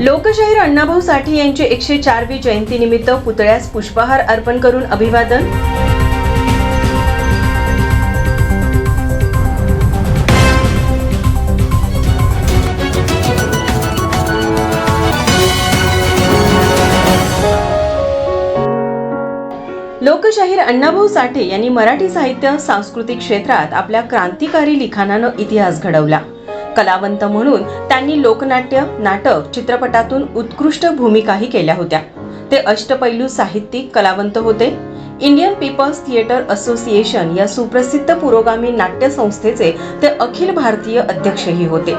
लोकशाहीर अण्णाभाऊ साठे यांची एकशे चारवी जयंतीनिमित्त पुतळ्यास पुष्पहार अर्पण करून अभिवादन. लोकशाहीर अण्णाभाऊ साठे यांनी मराठी साहित्य सांस्कृतिक क्षेत्रात आपल्या क्रांतिकारी लिखाणानं इतिहास घडवला. कलावंत म्हणून त्यांनी लोकनाट्य नाटक चित्रपटातून उत्कृष्ट भूमिकाही केल्या होत्या. ते अष्टपैलू साहित्यिक कलावंत होते. इंडियन पीपल्स थिएटर असोसिएशन या सुप्रसिद्ध पुरोगामी नाट्य संस्थेचे ते अखिल भारतीय अध्यक्षही होते.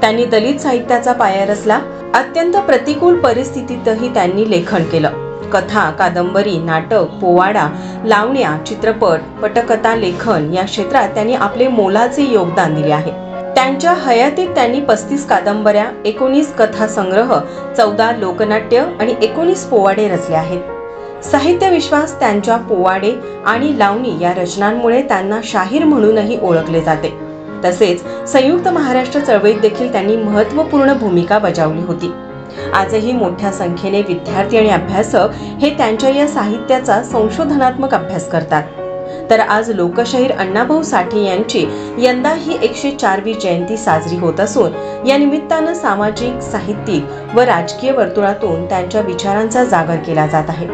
त्यांनी दलित साहित्याचा पाया रचला. अत्यंत प्रतिकूल परिस्थितीतही त्यांनी लेखन केलं. कथा कादंबरी नाटक पोवाडा लावण्या चित्रपट पटकथा लेखन या क्षेत्रात त्यांनी आपले मोलाचे योगदान दिले आहे. त्यांच्या हयातीत त्यांनी पस्तीस कादंबऱ्या एकोणीस कथासंग्रह चौदा लोकनाट्य आणि एकोणीस पोवाडे रचले आहेत. साहित्य विश्वास त्यांच्या पोवाडे आणि लावणी या रचनांमुळे त्यांना शाहीर म्हणूनही ओळखले जाते. तसेच संयुक्त महाराष्ट्र चळवळीत देखील त्यांनी महत्त्वपूर्ण भूमिका बजावली होती. आजही मोठ्या संख्येने विद्यार्थी आणि अभ्यासक हे त्यांच्या या साहित्याचा संशोधनात्मक अभ्यास करतात. तर आज लोकशाहीर अण्णाभाऊ साठे यांची यंदा ही एकशे चारवी जयंती साजरी होत असून या निमित्तानं सामाजिक साहित्यिक व राजकीय वर्तुळातून त्यांच्या विचारांचा जागर केला जात आहे.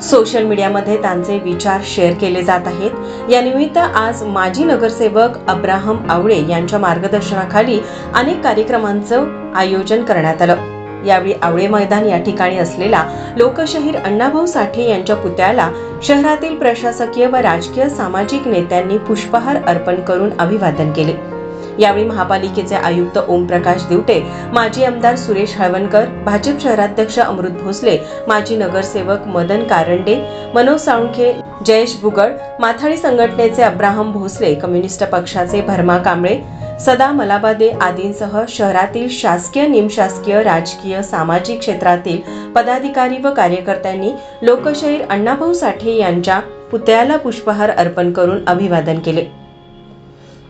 सोशल मीडियामध्ये त्यांचे विचार शेअर केले जात आहेत. या निमित्त आज माजी नगरसेवक अब्राहम आवळे यांच्या मार्गदर्शनाखाली अनेक कार्यक्रमांचं आयोजन करण्यात आलं. यावेळी आवळे मैदान या ठिकाणी असलेला लोकशाहीर अण्णाभाऊ साठे यांच्या पुतळ्याला शहरातील प्रशासकीय व राजकीय सामाजिक नेत्यांनी पुष्पहार अर्पण करून अभिवादन केले. यावेळी महापालिकेचे आयुक्त ओमप्रकाश दिवटे माजी आमदार सुरेश हळवणकर भाजप शहराध्यक्ष अमृत भोसले माजी नगरसेवक मदन कारंडे मनोज साळुंखे जयेश बुगड माथाडी संघटनेचे अब्राहम भोसले कम्युनिस्ट पक्षाचे भरमा कांबळे सदा मलाबादे आदींसह शहरातील शासकीय निमशासकीय राजकीय सामाजिक क्षेत्रातील पदाधिकारी व कार्यकर्त्यांनी लोकशाहीर अण्णाभाऊ साठे यांच्या पुतळ्याला पुष्पहार अर्पण करून अभिवादन केले.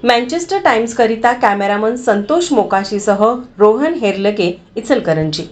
मँचेस्टर टाइम्सकरिता कॅमेरामन संतोष मोकाशीसह रोहन हेरलगे इचलकरंजी.